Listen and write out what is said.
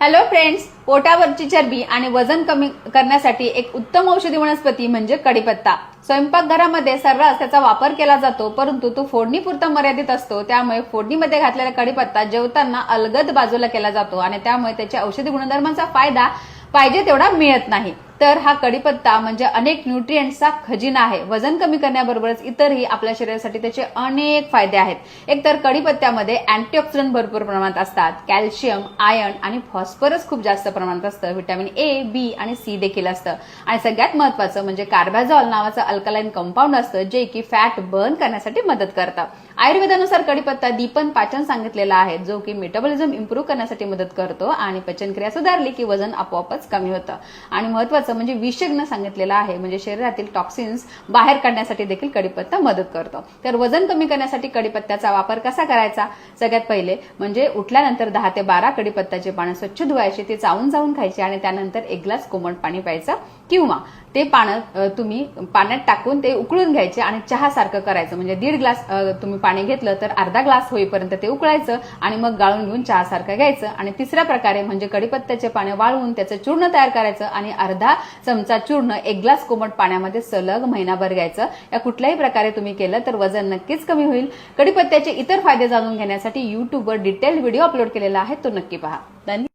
Hello friends पोटावरची चरबी आणि वजन कमी करण्यासाठी एक उत्तम औषधी वनस्पती म्हणजे कडीपत्ता. स्वयंपाकघरामध्ये सर्रास त्याचा वापर केला जातो परंतु तो फोडणीपुरता मर्यादित असतो. त्यामुळे फोडणीमध्ये घातलेला कडीपत्ता जेवताना अलगद बाजूला केला जातो आणि त्यामुळे त्याच्या औषधी गुणधर्मांचा फायदा पाहिजे तेवढा मिळत नाही. तर हा कडीपत्ता म्हणजे अनेक न्यूट्रिएंट्सचा खजिना आहे. वजन कमी करण्याबरोबरच इतरही आपल्या शरीरासाठी त्याचे अनेक फायदे आहेत. एकतर कडीपत्त्यामध्ये अँटीऑक्सिडंट भरपूर प्रमाणात असतात. कॅल्शियम आयर्न आणि फॉस्फरस खूप जास्त प्रमाणात असतं. व्हिटॅमिन ए बी आणि सी देखील असतं. आणि सगळ्यात महत्वाचं म्हणजे कार्बॅझॉल नावाचं अल्कलाईन कंपाऊंड असतं जे की फॅट बर्न करण्यासाठी मदत करतं. आयुर्वेदानुसार कडीपत्ता दीपन पाचन सांगितलेला आहे जो की मेटाबॉलिझम इम्प्रूव्ह करण्यासाठी मदत करतो आणि पचनक्रिया सुधारली की वजन आपोआपच कमी होतं. आणि महत्वाचं म्हणजे विषज्ञ सांगितलेलं आहे. म्हणजे शरीरातील टॉक्सिन्स बाहेर काढण्यासाठी देखील कडीपत्ता मदत करतो. तर वजन कमी करण्यासाठी कडीपत्त्याचा वापर कसा करायचा? सगळ्यात पहिले म्हणजे उठल्यानंतर दहा ते बारा कडीपत्त्याचे पानं स्वच्छ धुवायचे ते चावून चावून खायचे आणि त्यानंतर एक ग्लास कोमट पाणी प्यायचं. किंवा ते पानं तुम्ही पाण्यात टाकून ते उकळून घ्यायचे आणि चहा सारखं करायचं. म्हणजे दीड ग्लास तुम्ही पाणी घेतलं तर अर्धा ग्लास होईपर्यंत ते उकळायचं आणि मग गाळून घेऊन चहा सारखं घ्यायचं. आणि तिसऱ्या प्रकारे म्हणजे कडीपत्त्याचे पाने वाळवून त्याचं चूर्ण तयार करायचं आणि अर्धा चमचा चूर्ण एक ग्लास कोमट पाण्यामध्ये सलग महिनाभर घ्यायचं. या कुठल्याही प्रकारे तुम्ही केलं तर वजन नक्कीच कमी होईल. कडीपत्त्याचे इतर फायदे जाणून घेण्यासाठी युट्यूबवर डिटेल्ड व्हिडिओ अपलोड केलेला आहे तो नक्की पहा. धन्यवाद.